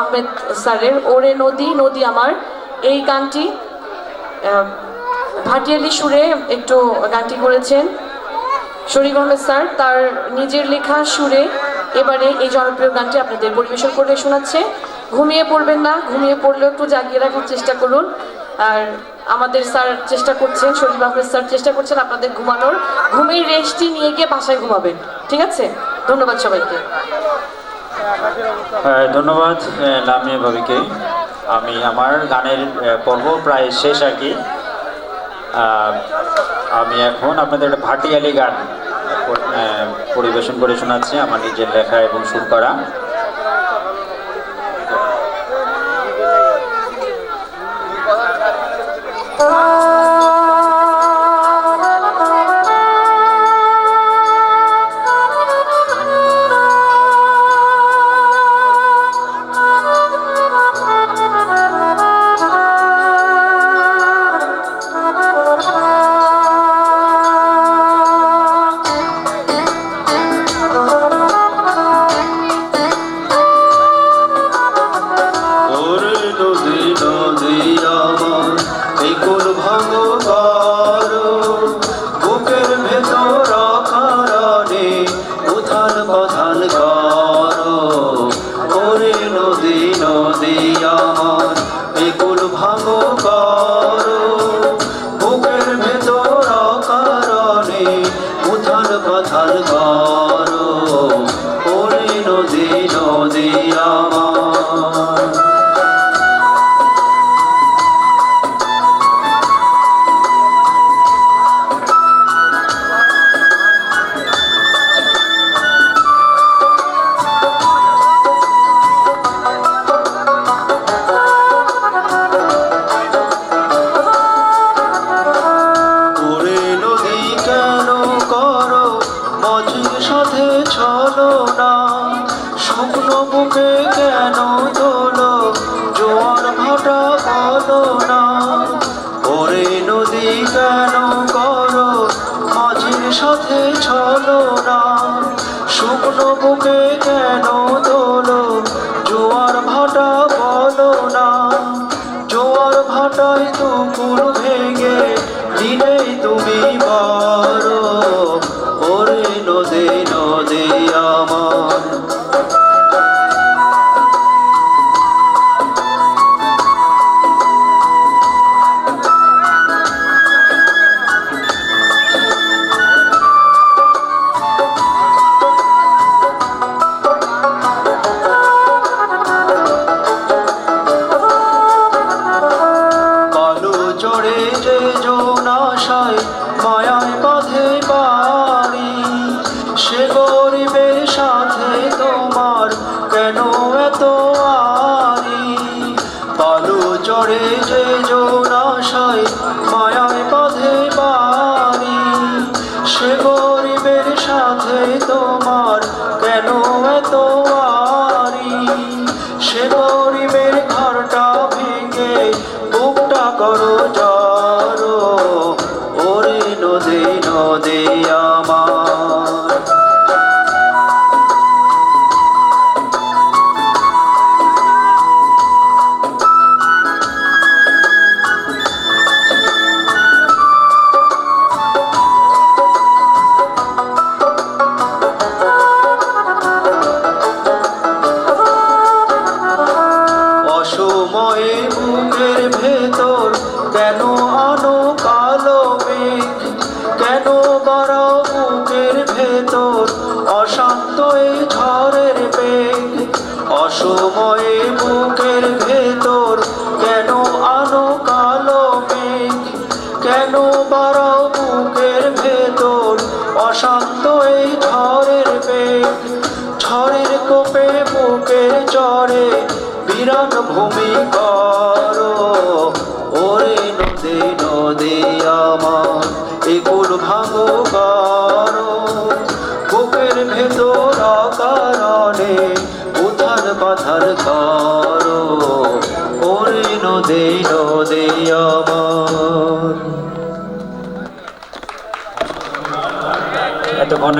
আহমেদ স্যারের, ওরে নদী নদী আমার। এই গানটি ভাটিয়ালি সুরে একটু গানটি করেছেন শরীফ আহমেদ স্যার। তার নিজের লেখা সুরে এবারে এই জনপ্রিয় গানটি আপনাদের পরিবেশন করে শোনাচ্ছে। ঘুমিয়ে পড়বেন না, ঘুমিয়ে পড়লেও একটু জাগিয়ে রাখার চেষ্টা করুন। আর আমাদের স্যার চেষ্টা করছেন, শরীফ আহমেদ স্যার চেষ্টা করছেন আপনাদের ঘুমানোর। ঘুমের রেস্টটি নিয়ে গিয়ে বাসায় ঘুমাবেন, ঠিক আছে? ধন্যবাদ সবাইকে। ধন্যবাদ নামিয়া ভাবিকে। আমি আমার গানের পর্ব প্রায় শেষ আর কি। আমি এখন আপনাদের একটা ভাটিয়ালি গান পরিবেশন করে শোনাচ্ছি, আমার নিজের লেখা এবং সুর করা। মজির সাথে চলো না। শুকনো বুকে কেন তোলো? জোয়ার ভাটা বলো না। ওরে নদী কেন করো? মাঝির সাথে চলো না। শুকনো বুকে কেন তোলো? জোয়ার ভাটা বলো না। জোয়ার ভাটায় দুপুর ভেঙে দিনে তুমি যে জোনাশায় মায়ায় বাঁধে পারি সে গরিবের সাথে তোমার কেন এত আরি কালো চড়ে যে জোনাশায় মায়ায় বাঁধে পারি সে অসময়ে বুকের ভেতর কেন আনো কালো মেঘ? কেন বাড়াও বুকের ভেতর অশান্ত এই ঝড়ের বেগ? অসময়ে বুকের ভেতর কেন আনো কালো মেঘ? কেন বাড়াও বুকের ভেতর অশান্ত এই ঝড়ের বেগ? ঝড়ের কোপে বুকে চড়ে বিরান ভূমি করো। ওরে নদী নদী আমার এগুল ভাঙো করো। বুকের ভেতর কারণে উথার পাথার করো। ওরে নদী নদী আমার। এতক্ষণ